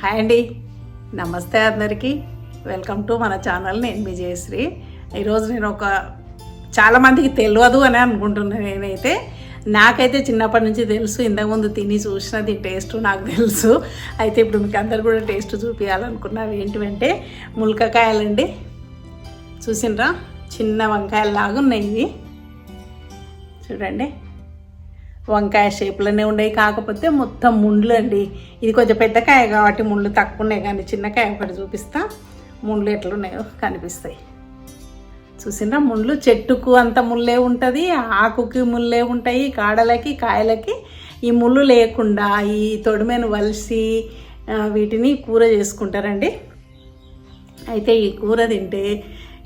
Hi అండి. నమస్తే అందరికీ. వెల్కమ్ టు మన ఛానల్. నేను మీ జయశ్రీ. ఈరోజు నేను ఒక చాలామందికి తెలియదు అని అనుకుంటున్నాను నేనైతే. నాకైతే చిన్నప్పటి నుంచి తెలుసు. ఇంతకుముందు తిని చూసిన దీని టేస్ట్ నాకు తెలుసు. అయితే ఇప్పుడు మీకు అందరు కూడా టేస్ట్ చూపించాలనుకున్నాను ఏంటివంటే ములకకాయలండి. చూసినరా చిన్న వంకాయలు లాగా ఉన్నాయి చూడండి. వంకాయ షేప్లోనే ఉన్నాయి కాకపోతే మొత్తం ముండ్లు అండి. ఇది కొంచెం పెద్ద కాయ కాబట్టి ముళ్ళు తక్కువ ఉన్నాయి కానీ చిన్న కాయ ఒకటి చూపిస్తా. ముళ్ళు ఎట్లున్నాయో కనిపిస్తాయి. చూసిండ్రా? ముళ్ళు చెట్టుకు అంత ముళ్ళే ఉంటుంది ఆకుకి ముళ్ళే ఉంటాయి కాడలకి కాయలకి. ఈ ముళ్ళు లేకుండా ఈ తొడిమెను వలిసి వీటిని కూర చేసుకుంటారండి. అయితే ఈ కూర తింటే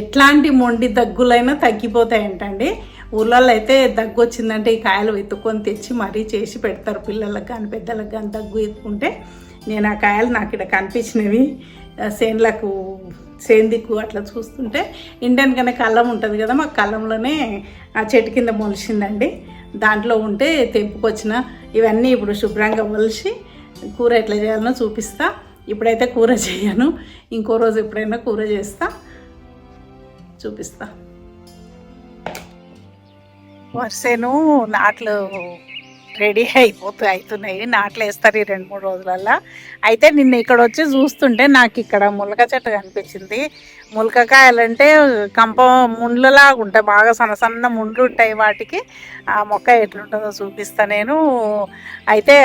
ఎట్లాంటి మొండి దగ్గులైనా తగ్గిపోతాయంటండి. ఊర్లలో అయితే దగ్గు వచ్చిందంటే ఈ కాయలు వెతుక్కొని తెచ్చి మరీ చేసి పెడతారు పిల్లలకు కానీ పెద్దలకు కానీ దగ్గు ఎత్తుకుంటే నేను ఆ కాయలు నాకు ఇక్కడ కనిపించినవి. సేన్లకు సేందిక్కు అట్లా చూస్తుంటే ఇంటెనకనే కళ్ళం ఉంటుంది కదా మా కళ్ళంలోనే ఆ చెట్టు కింద మొలిచిందండి దాంట్లో ఉంటే తెంపుకొచ్చిన ఇవన్నీ ఇప్పుడు శుభ్రంగా మొలిచి కూర ఎట్లా చేయాలనో చూపిస్తా. ఇప్పుడైతే కూర చేయను. ఇంకో రోజు ఎప్పుడైనా కూర చేస్తా. చూపిస్తా. వరుసను నాట్లు రెడీ అయిపోతూ అవుతున్నాయి నాట్లు వేస్తారు ఈ రెండు మూడు రోజులల్లో. అయితే నిన్న ఇక్కడ వచ్చి చూస్తుంటే నాకు ఇక్కడ ములక చెట్టు కనిపించింది. ములకకాయలంటే కంప ముండ్లలాగా ఉంటాయి. బాగా సన్న సన్న ముండ్లు ఉంటాయి వాటికి. ఆ మొక్క ఎట్లుంటుందో చూపిస్తా నేను. అయితే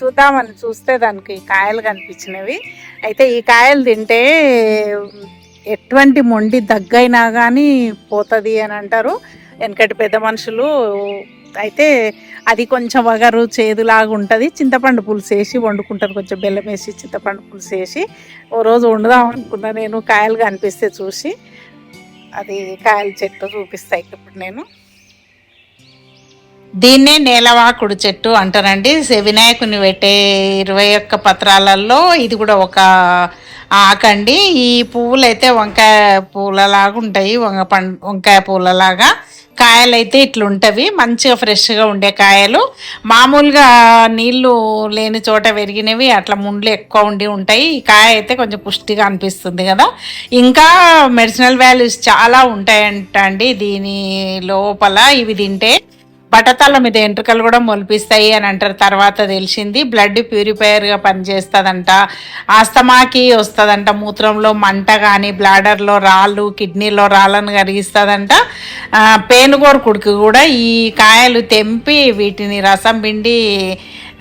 చూద్దామని చూస్తే దానికి కాయలు కనిపించినవి. అయితే ఈ కాయలు తింటే ఎటువంటి మొండి దగ్గైనా కానీ పోతుంది అని అంటారు. వెనకటి పెద్ద మనుషులు అయితే అది కొంచెం వగరు చేదులాగా ఉంటుంది. చింతపండు పులుసు వేసి వండుకుంటారు. కొంచెం బెల్లం వేసి చింతపండు పులుసు వేసి ఓ రోజు వండుదాం అనుకున్నా. నేను కాయలు కనిపిస్తే చూసి అది కాయల చెట్టు చూపిస్తాయి ఇప్పుడు నేను. దీన్నే నేలవాకుడు చెట్టు అంటారండి. వినాయకుని పెట్టే ఇరవై ఒక్క పత్రాలలో ఇది కూడా ఒక ఆకండి ఈ పువ్వులు అయితే వంకాయ పూలలాగా ఉంటాయి. వంక పం వంకాయ పూలలాగా. కాయలు అయితే ఇట్లా ఉంటవి మంచిగా ఫ్రెష్గా ఉండే కాయలు. మామూలుగా నీళ్ళు లేని చోట పెరిగినవి అట్లా ముండ్లు ఎక్కువ ఉండి ఉంటాయి. ఈ కాయ అయితే కొంచెం పుష్టిగా అనిపిస్తుంది కదా. ఇంకా మెడిసినల్ వాల్యూస్ చాలా ఉంటాయంట అండి దీని లోపల ఇవి తింటే. పటతాల మీద ఎంట్రుకలు కూడా మొలిపిస్తాయి అని అంటారు. తర్వాత తెలిసింది బ్లడ్ ప్యూరిఫైయర్గా పనిచేస్తుందంట. ఆస్తమాకి వస్తుందంట మూత్రంలో మంట కానీ బ్లాడర్లో రాళ్ళు కిడ్నీలో రాళ్ళను కరిగిస్తుందంట. పేనుగోరుకుడికి కూడా ఈ కాయలు తెంపి వీటిని రసం పిండి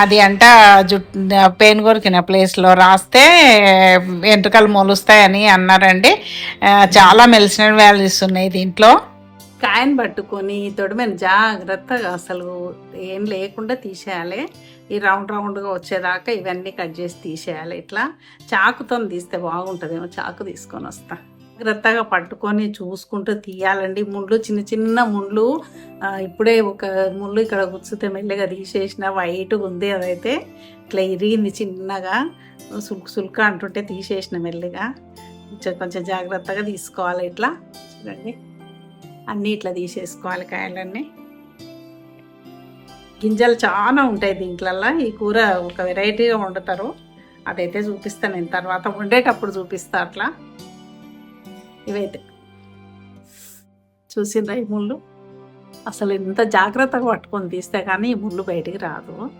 అది అంట జుట్ పేనుగోరికిన ప్లేస్లో రాస్తే వెంట్రుకలు మొలుస్తాయని అన్నారండి. చాలా మెలిసిన వ్యాల్యూస్ ఉన్నాయి దీంట్లో. కాయను పట్టుకొని తొడిమెను జాగ్రత్తగా అసలు ఏం లేకుండా తీసేయాలి. ఈ రౌండ్ రౌండ్గా వచ్చేదాకా ఇవన్నీ కట్ చేసి తీసేయాలి. ఇట్లా చాకుతో తీస్తే బాగుంటుందేమో చాకు తీసుకొని వస్తా. జాగ్రత్తగా పట్టుకొని చూసుకుంటూ తీయాలండి. ముళ్ళు చిన్న చిన్న ముళ్ళు ఇప్పుడే ఒక ముళ్ళు ఇక్కడ గుచ్చితే మెల్లగా తీసేసిన వైట్గా ఉంది అదైతే. ఇట్లా ఇరిగింది చిన్నగా సుల్క సుల్క అంటుంటే తీసేసిన మెల్లగా. కొంచెం కొంచెం జాగ్రత్తగా తీసుకోవాలి ఇట్లా. చూడండి. అన్నీ ఇట్లా తీసేసుకోవాలి కాయలన్నీ. గింజలు చాలా ఉంటాయి దీంట్లల్లో. ఈ కూర ఒక వెరైటీగా వండుతారు. అదైతే చూపిస్తాను నేను. తర్వాత వండేటప్పుడు చూపిస్తా అట్లా. ఇవైతే. చూసిండ్రా ఈ ముళ్ళు? అసలు ఎంత జాగ్రత్తగా పట్టుకొని తీస్తే కానీ ఈ ముళ్ళు బయటికి రాదు.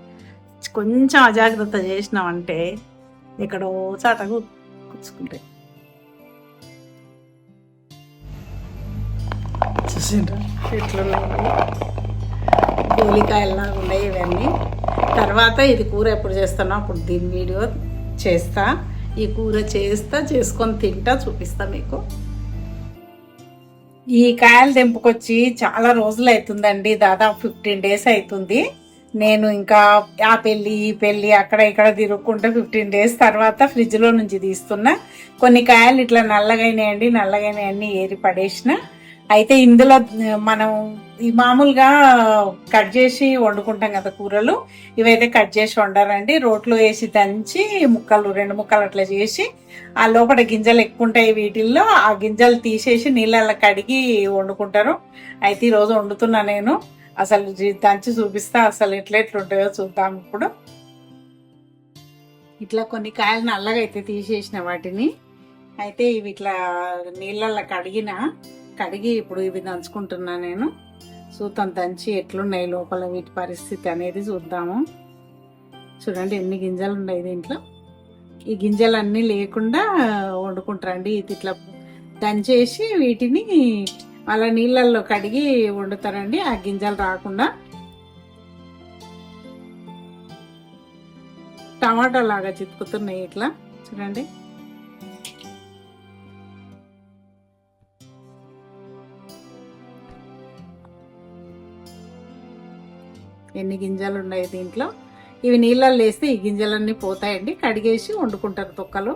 కొంచెం అజాగ్రత్త చేసినామంటే ఎక్కడో చాటగా కూర్చుకుంటాయి చూసిండ్రా ఎట్లున్నాయి గోలికాయల్లాగా ఉన్నాయి ఇవన్నీ. తర్వాత ఇది కూర ఎప్పుడు చేస్తానో అప్పుడు దీని వీడియో చేస్తా. ఈ కూర చేస్తా చేసుకొని తింటా చూపిస్తా మీకు. ఈ కాయలు తెంపుకొచ్చి చాలా రోజులు అవుతుందండి దాదాపు ఫిఫ్టీన్ డేస్ అవుతుంది నేను ఇంకా ఆ పెళ్ళి ఈ పెళ్ళి అక్కడ ఇక్కడ తిరుగుకుంటే ఫిఫ్టీన్ డేస్ తర్వాత ఫ్రిడ్జ్లో నుంచి తీస్తున్నా. కొన్ని కాయలు ఇట్లా నల్లగైనాయండి. నల్లగైనాయన్నీ ఏరి పడేసిన. అయితే ఇందులో మనం ఈ మామూలుగా కట్ చేసి వండుకుంటాం కదా కూరలు ఇవైతే కట్ చేసి వండారండి రోట్లో వేసి దంచి ముక్కలు రెండు ముక్కలు అట్లా చేసి ఆ లోపల గింజలు ఎక్కువ ఉంటాయి వీటిల్లో ఆ గింజలు తీసేసి నీళ్ళల్లో కడిగి వండుకుంటారు. అయితే ఈరోజు వండుతున్నా నేను. అసలు దంచి చూపిస్తా అసలు ఎట్లా ఎట్లుంటాయో చూద్దాం ఇప్పుడు. ఇట్లా కొన్ని కాయలు నల్లగా అయితే తీసేసిన వాటిని. అయితే ఇవి ఇట్లా నీళ్ళల్లో కడిగిన కడిగి ఇప్పుడు ఇవి దంచుకుంటున్నా నేను. సూతం దంచి ఎట్లున్నాయి లోపల వీటి పరిస్థితి అనేది చూద్దాము. చూడండి ఎన్ని గింజలు ఉన్నాయి దీంట్లో. ఈ గింజలు అన్నీ లేకుండా వండుకుంటారండి. ఇది ఇట్లా దంచేసి వీటిని అలా నీళ్ళల్లో కడిగి వండుతారండి. ఆ గింజలు రాకుండా. టమాటా లాగా చితుకుతున్నాయి ఇట్లా. చూడండి. ఎన్ని గింజలు ఉన్నాయి దీంట్లో? ఇవి నీళ్ళల్లో వేస్తే ఈ గింజలన్నీ పోతాయండి. కడిగేసి వండుకుంటారు తొక్కలు.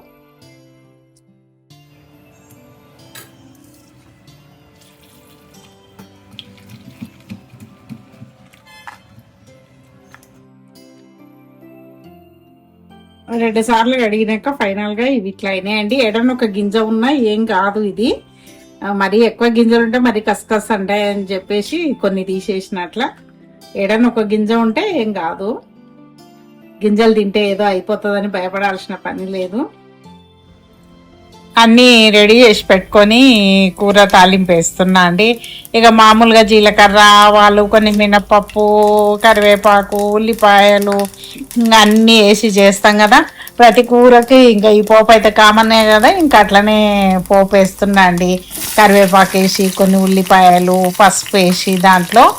రెండు సార్లు కడిగినాక ఫైనల్గా ఇవి ఇట్లా అయినాయండి. ఎడన ఒక గింజ ఉన్నా ఏం కాదు ఇది. మరి మరీ ఎక్కువ గింజలు ఉంటే మరి కసకస అంటే అని చెప్పేసి కొన్ని తీసేసినట్ల. ఎడన ఒక గింజ ఉంటే ఏం కాదు. గింజలు తింటే ఏదో అయిపోతుందని భయపడాల్సిన పని లేదు. అన్నీ రెడీ చేసి పెట్టుకొని కూర తాలింపు వేస్తున్నా అండి. ఇక మామూలుగా జీలకర్ర ఆవాలు కొన్ని మినపప్పు కరివేపాకు ఉల్లిపాయలు ఇంకా అన్నీ వేసి చేస్తాం కదా. ప్రతి కూరకి ఇంకా ఈ పోపు అయితే కామనే కదా ఇంకా అట్లనే పోపు వేస్తున్నా అండి. కరివేపాకు వేసి కొన్ని ఉల్లిపాయలు పసుపు వేసి దాంట్లో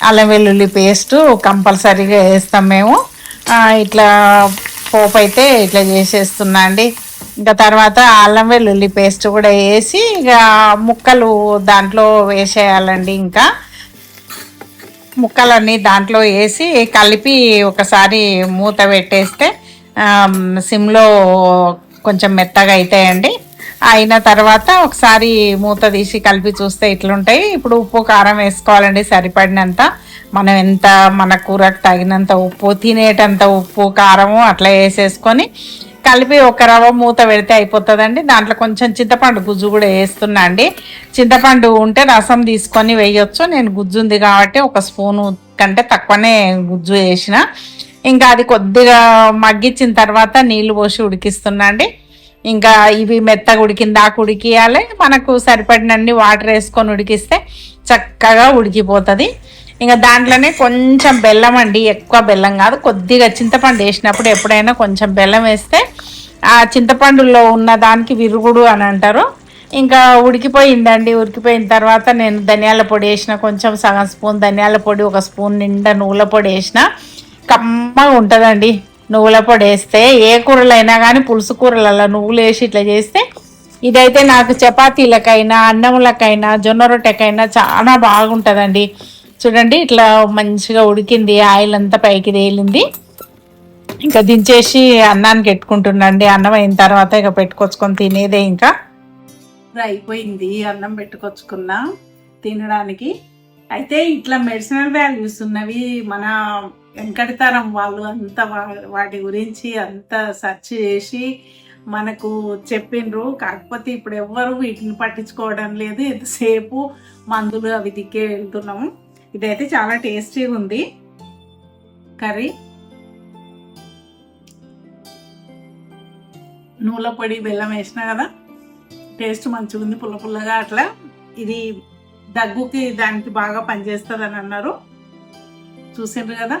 అల్లం వెల్లుల్లి పేస్ట్ కంపల్సరీగా వేస్తాం మేము. ఇట్లా పోపు అయితే ఇట్లా చేసేస్తున్నా అండి. ఇంకా తర్వాత అల్లం వెల్లుల్లి పేస్ట్ కూడా వేసి ఇక ముక్కలు దాంట్లో వేసేయాలండి ఇంకా. ముక్కలన్నీ దాంట్లో వేసి కలిపి ఒకసారి మూత పెట్టేస్తే సిమ్లో కొంచెం మెత్తగా అవుతాయండి అయిన తర్వాత ఒకసారి మూత తీసి కలిపి చూస్తే ఇట్లుంటాయి ఇప్పుడు ఉప్పు కారం వేసుకోవాలండి సరిపడినంత. మనం ఎంత మన కూరకు తగినంత ఉప్పు తినేటంత ఉప్పు కారము అట్లా వేసేసుకొని కలిపి ఒక రవ్వ మూత పెడితే అయిపోతుందండి. దాంట్లో కొంచెం చింతపండు గుజ్జు కూడా వేస్తున్నా అండి. చింతపండు ఉంటే రసం తీసుకొని వేయొచ్చు. నేను గుజ్జు ఉంది కాబట్టి ఒక స్పూను కంటే తక్కువనే గుజ్జు వేసిన. ఇంకా అది కొద్దిగా మగ్గించిన తర్వాత నీళ్ళు పోసి ఉడికిస్తున్నా అండి. ఇంకా ఇవి మెత్తగా ఉడికిందా ఉడికియాలి. మనకు సరిపడినన్ని వాటర్ వేసుకొని ఉడికిస్తే చక్కగా ఉడికిపోతుంది. ఇంకా దాంట్లోనే కొంచెం బెల్లం అండి ఎక్కువ బెల్లం కాదు. కొద్దిగా చింతపండు వేసినప్పుడు ఎప్పుడైనా కొంచెం బెల్లం వేస్తే ఆ చింతపండులో ఉన్న దానికి విరుగుడు అని అంటారు. ఇంకా ఉడికిపోయిందండి. ఉడికిపోయిన తర్వాత నేను ధనియాల పొడి వేసిన కొంచెం సగం స్పూన్ ధనియాల పొడి ఒక స్పూన్ నిండా నువ్వుల పొడి వేసిన. కమ్మగా ఉంటుందండి. నువ్వుల పొడి వేస్తే ఏ కూరలైనా కానీ పులుసు కూరలలో నువ్వులు వేసి ఇట్లా చేస్తే ఇదైతే నాకు చపాతీలకైనా అన్నములకైనా జొన్న రొట్టెకైనా చాలా బాగుంటుందండి. చూడండి ఇట్లా మంచిగా ఉడికింది ఆయిల్ అంతా పైకి తేలింది. ఇంకా దించేసి అన్నానికి పెట్టుకుంటుండండి అన్నం అయిన తర్వాత ఇక పెట్టుకొచ్చుకొని తినేదే ఇంకా. అయిపోయింది అన్నం పెట్టుకొచ్చుకున్నా తినడానికి. అయితే ఇట్లా మెడిసినల్ వాల్యూస్ ఉన్నవి మన వెంకటతరం వాళ్ళు అంత వా- వాటి గురించి అంత సెర్చ్ చేసి మనకు చెప్పిండ్రు కాకపోతే ఇప్పుడు ఎవ్వరు వీటిని పట్టించుకోవడం లేదు. ఎంతసేపు మందులు అవి దిక్కే వెళ్తున్నాము. ఇదైతే చాలా టేస్టీగా ఉంది. కర్రీ. నూనె పొడి బెల్లం వేసిన కదా టేస్ట్ మంచిగా ఉంది పుల్ల పుల్లగా అట్లా. ఇది దగ్గుకి దానికి బాగా పనిచేస్తుంది అని అన్నారు. చూసిండ్రు కదా?